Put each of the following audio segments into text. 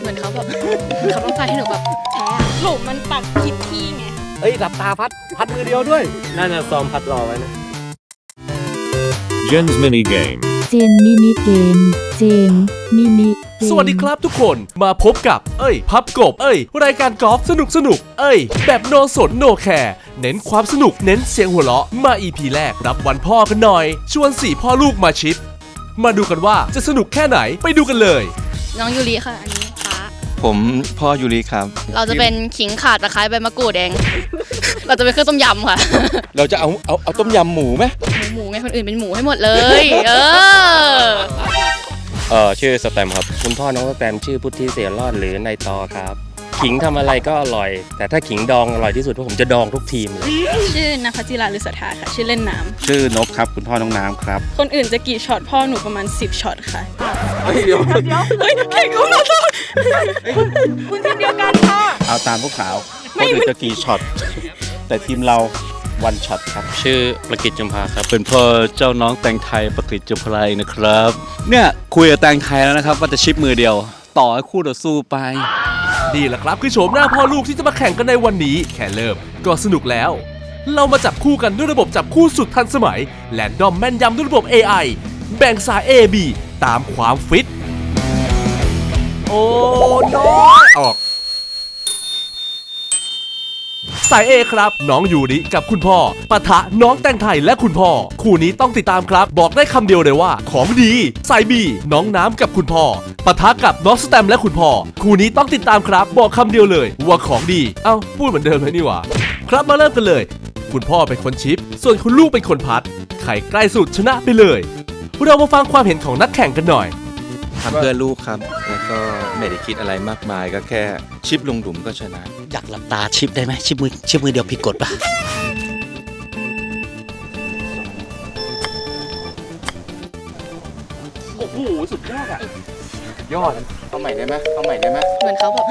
เหมือนเขาแบบเหมือนเขาต้องการให้หนูแบบแพ้อะหลุมมันปักผิดที่ไง เอ้ยหลับตาพัด พัดมือเดียวด้วย น่าจะซ้อมพัดรอไว้นะ Jen's Mini Game. เจนมินิเกม เจนมินิเกม สวัสดีครับทุกคนมาพบกับ เอ้ย พับกบ เอ้ย รายการกอล์ฟสนุกสนุก เอ้ย แบบโนสนโนแคร์เน้นความสนุกเน้นเสียงหัวเราะมา EP แรกรับวันพ่อกันหน่อย ชวนสี่พ่อลูกมาชิป มาดูกันว่าจะสนุกแค่ไหนไปดูกันเลย น้องยูริค่ะ อันนี้ฟ้า ผมพ่อยูริครับ เราจะเป็นขิงขาดตะไคร้ใบมะกรูดเอง เราจะเป็นเครื่องต้มยำค่ะ เราจะเอาเอาเอาต้มยำหมูไหมหมูหมูไงคนอื่นเป็นหมูให้หมดเลย เออ เออชื่อสแตมครับ คุณพ่อน้องสแตมชื่อพุทธิเสียรอดหรือนายตอครับ ขิงทำอะไรก็อร่อย แต่ถ้าขิงดองอร่อยที่สุดเพราะผมจะดองทุกทีมเลย ชื่อนภัสจิราลุสธาค่ะ ชื่อเล่นน้ชื่อนบครับคุณพ่อน้องน้ำครับำคนอื่นจะกี่ช็อตพ่อหนูประมาณ 10ช็อตค่ะเฮ้ยเดี๋ยวเฮ้ยแข่งเขาหน่อยคุณทีมเดียวกันค่ะ เอาตามพวกขาวคนอื่นจะกี่ช็อต แต่ทีมเราวันช็อตครับ ชื่อประกิตจุมพาครับ เป็นพ่อเจ้าน้องแตงไทยประกิตจุพไลนะครับ เนี่ยคุยกับแตงไทยแล้วนะครับว่าจะชิปมือเดียว ต่อให้คู่ต่อสู้ไป นี่แหละครับคือโฉมหน้าพ่อลูกที่จะมาแข่งกันในวันนี้ แค่เริ่มก็สนุกแล้ว เรามาจับคู่กันด้วยระบบจับคู่สุดทันสมัย แลนดอมแม่นยำด้วยระบบ AI แบ่งสาย A B ตามความฟิต โอ้น้อยออก สาย A ครับ น้องยูริกับคุณพ่อปะทะน้องแตงไทยและคุณพ่อ คู่นี้ต้องติดตามครับ บอกได้คำเดียวเลยว่า ของดี สาย B น้องน้ำกับคุณพ่อปะทะกับน้องสแตมและคุณพ่อ คู่นี้ต้องติดตามครับ บอกคำเดียวเลย ว่าของดี เอ้าพูดเหมือนเดิมเลยนี่หว่าครับมาเริ่มกันเลย คุณพ่อเป็นคนชิป ส่วนคุณลูกเป็นคนพัดใครใกล้สุดชนะไปเลยเรามาฟังความเห็นของนักแข่งกันหน่อย ทำเพื่อลูกครับ แล้วก็ไม่ได้คิดอะไรมากมายก็แค่ชิปลงหลุมก็ชนะ อยากหลับตาชิปได้ไหมชิปมือชิปมือเดียวผิดกฎปะโอ้โหสุดยอดอะยอดเอาใหม่ได้ไหมเอาใหม่ได้ไหมเหมือนเขาแบบ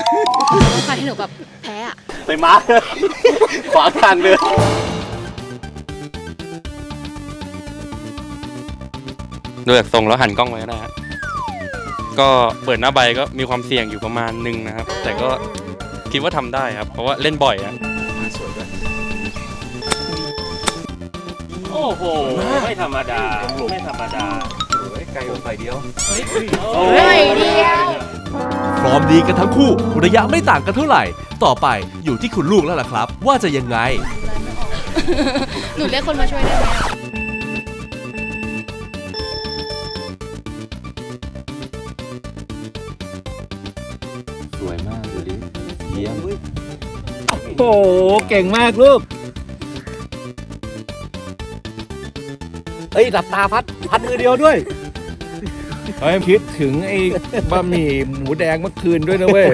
เขาต้องการให้หนูแบบแพ้อะไปมาขวางทางเดินดูจากทรงแล้วหันกล้องไว้ก็ได้ฮะ ก็เปิดหน้าใบก็มีความเสี่ยงอยู่ประมาณหนึ่งนะครับ แต่ก็คิดว่าทำได้ครับ เพราะว่าเล่นบ่อยอะสวยด้วยโอ้โห ไม่ธรรมดา ไม่ธรรมดาไกลลงไปเดียวไม่เดียวฟอร์มดีกันทั้งคู่ระยะไม่ต่างกันเท่าไหร่ ต่อไปอยู่ที่คุณลูกแล้วล่ะครับ ว่าจะยังไง หนูเรียกคนมาช่วยได้ไหมอะ วยมากยูริเยี่ยมโอ้โหเก่งมากลูกเอ้ยหลับตาพัดพัดมือเดียวด้วยเฮ้ยคิดถึงไอ้บะหมี่หมูแดงเมื่อคืนด้วยนะเว้ย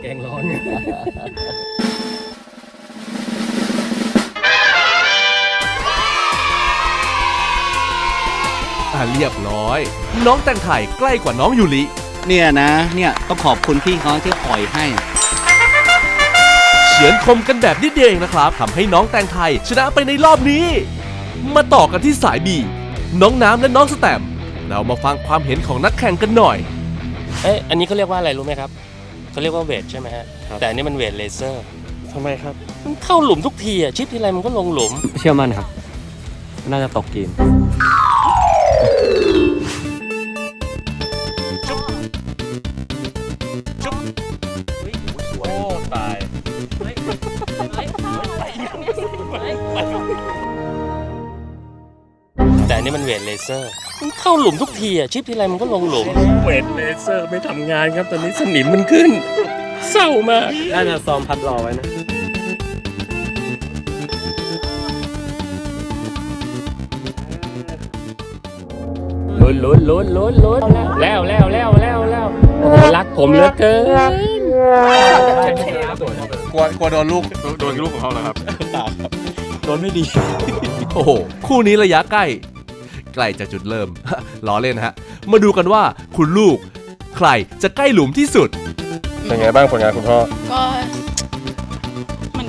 แกงร้อน อ่าเรียบร้อย น้องแตงไทยใกล้กว่าน้องยูริ เนี่ยนะเนี่ยต้องขอบคุณพี่เขาที่ปล่อยให้ เฉือนคมกันแบบนิดเดียวเองนะครับทำให้น้องแตงไทย ชนะไปในรอบนี้ มาต่อกันที่สายบีน้องน้ำและน้องสแตมป์เรามาฟังความเห็นของนักแข่งกันหน่อย เอ้ยอันนี้เขาเรียกว่าอะไรรู้ไหมครับเขาเรียกว่าเวทใช่ไหมฮะ แต่อันนี้มันเวทเลเซอร์ ทำไมครับ มันเข้าหลุมทุกทีอะ ชิปทีไรมันก็ลงหลุม เชื่อมั่นครับ น่าจะตกกิน วทเลเซอร์มันเข้าหลุมทุกทีอะชิปทีไรมันก็ลงหลุมเวทเลเซอร์ไม่ทำงานครับตอนนี้สนิมมันขึ้น เศร้ามากน่าจะซ้อมพัดรอไว้นะลุ้นลุ้นลุ้นลุ้นลุ้นแล้วแล้วแล้วแล้วแล้วโอ้โหรักผมเหลือเกินกลัวกลัวโดนลูกโดนลูกของเขาแล้วครับโดนไม่ดี โอ้โห คู่นี้ระยะใกล้ใกล้จะจุดเริ่ม ล้อเล่นนะฮะ มาดูกันว่าคุณลูกใครจะใกล้หลุมที่สุด เป็นไงบ้างผลงานคุณพ่อ ก็มัน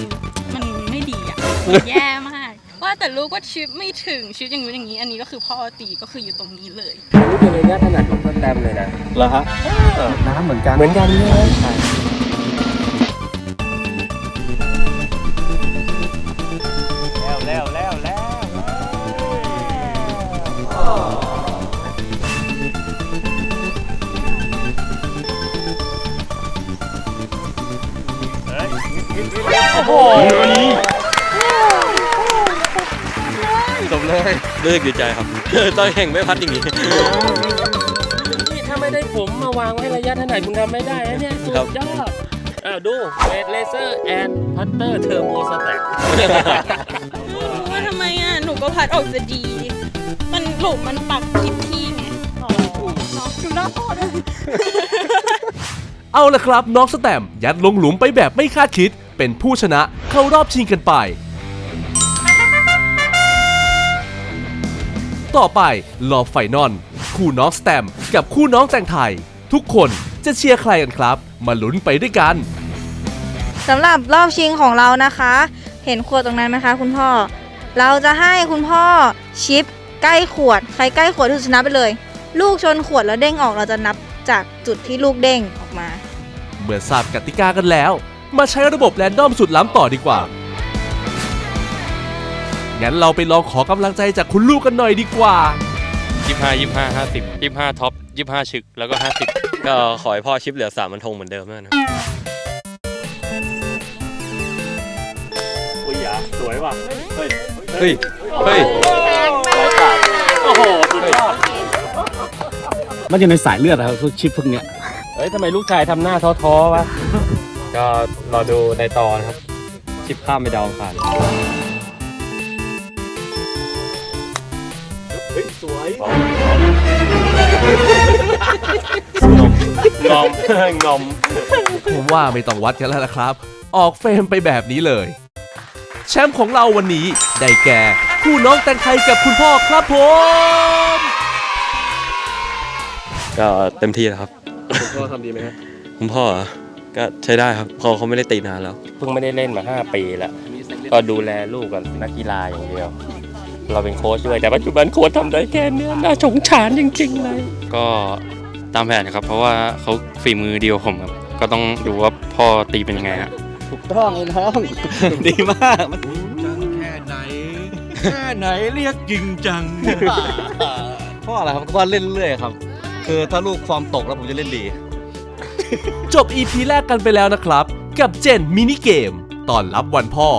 มันไม่ดีอะมันแย่มาก ว่าแต่ลูกว่าชิปไม่ถึงชิปอย่างนู้นอย่างนี้ อันนี้ก็คือพ่อตีก็คืออยู่ตรงนี้เลยนี่เป็นระยะถนัดของสแตมเลยนะเหรอฮะน้ำเหมือนกันเหมือนกันเลย จบเลยเลิกดีใจครับ ตอนแข่งไม่พัดอย่างนี้ นี่ถ้าไม่ได้ผมมาวางไว้ระยะถนัดคุณทำไม่ได้นะเนี่ยสุดยอดอ้าวดูเวทเลเซอร์แอนพัตเตอร์เทอร์โมสแต็กว่าทำไมอะ หนูก็พัดออกจะดี มันหลุมมันปักผิดที่ไง อ๋อดูหน้าพ่อด้วย เอาละครับน้องสแตมยัดลงหลุมไปแบบไม่คาดคิด เป็นผู้ชนะเข้ารอบชิงกันไป ต่อไปรอบไฟนอลคู่น้องสแตมกับคู่น้องแตงไทย ทุกคนจะเชียร์ใครกันครับ มาลุ้นไปด้วยกัน สำหรับรอบชิงของเรานะคะ เห็นขวดตรงนั้นไหมคะคุณพ่อ เราจะให้คุณพ่อชิปใกล้ขวด ใครใกล้ขวดที่สุดชนะไปเลย ลูกชนขวดแล้วเด้งออกเราจะนับ จากจุดที่ลูกเด้งออกมา เมื่อทราบกติกากันแล้ว มาใช้ระบบแรนดอมสุดล้ำต่อดีกว่า งั้นเราไปลองขอกำลังใจจากคุณลูกกันหน่อยดีกว่า ยี่ห้ายี่ห้าห้าสิบยี่ห้าท็อปยี่ห้าชึกแล้วก็ห้าสิบก็ขอให้พ่อชิปเหลือสามมันทงเหมือนเดิมนั่นนะอุ้ยอะสวยว่ะ เฮ้ย เฮ้ย เฮ้ย โอ้โหสุดยอด มันอยู่ในสายเลือดนะครับพวกชิปพวกเนี้ยเฮ้ยทำไมลูกชายทำหน้าท้อๆวะ ก็รอดูในตอนครับ ชิปข้ามไปดาวอังคารงอมงอมผมว่าไม่ต้องวัดกันแล้วละครับ ออกเฟรมไปแบบนี้เลย แชมป์ของเราวันนี้ ได้แก่ คู่น้องแตงไทยกับคุณพ่อครับผม ก็เต็มที่แล้วครับ คุณพ่อทำดีไหมครับคุณพ่อเหรอก็ใช้ได้ครับพ่อเขาไม่ได้ตีนานแล้ว เพิ่งไม่ได้เล่นมา 5 ปีแล้วก็ดูแลลูกกับนักกีฬาอย่างเดียว เราเป็นโค้ชด้วย แต่ปัจจุบันโค้ชทำได้แค่เนี้ยน่าสงสารจริงๆเลย ก็ตามแผนครับ เพราะว่าเขาฝีมือเดียวผมครับ ก็ต้องดูว่าพ่อตีเป็นยังไงฮะถูกต้องไอ้น้อง ดีมากมันแค่ไหน แค่ไหนเรียกจริงจัง พ่ออะไรครับก็เล่นเรื่อยๆครับ คือถ้าลูกฟอร์มตกแล้วผมจะเล่นดี จบ EP แรกกันไปแล้วนะครับ กับเจนมินิเกม ตอนรับวันพ่อ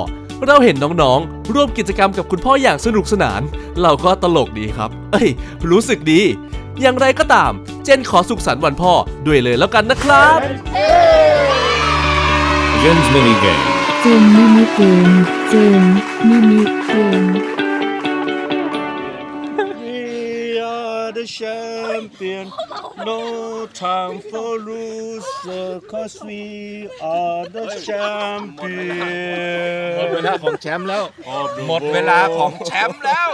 เราเห็นน้องๆ ร่วมกิจกรรมกับคุณพ่ออย่างสนุกสนาน เราก็ตลกดีครับ เอ้ย รู้สึกดี อย่างไรก็ตาม เจนขอสุขสันต์วันพ่อด้วยเลยแล้วกันนะครับเจนมินิเกมเจนมินิเกม the champion no time for loser cause we are the champion หมดเวลาของแชมป์แล้ว หมดเวลาของแชมป์แล้ว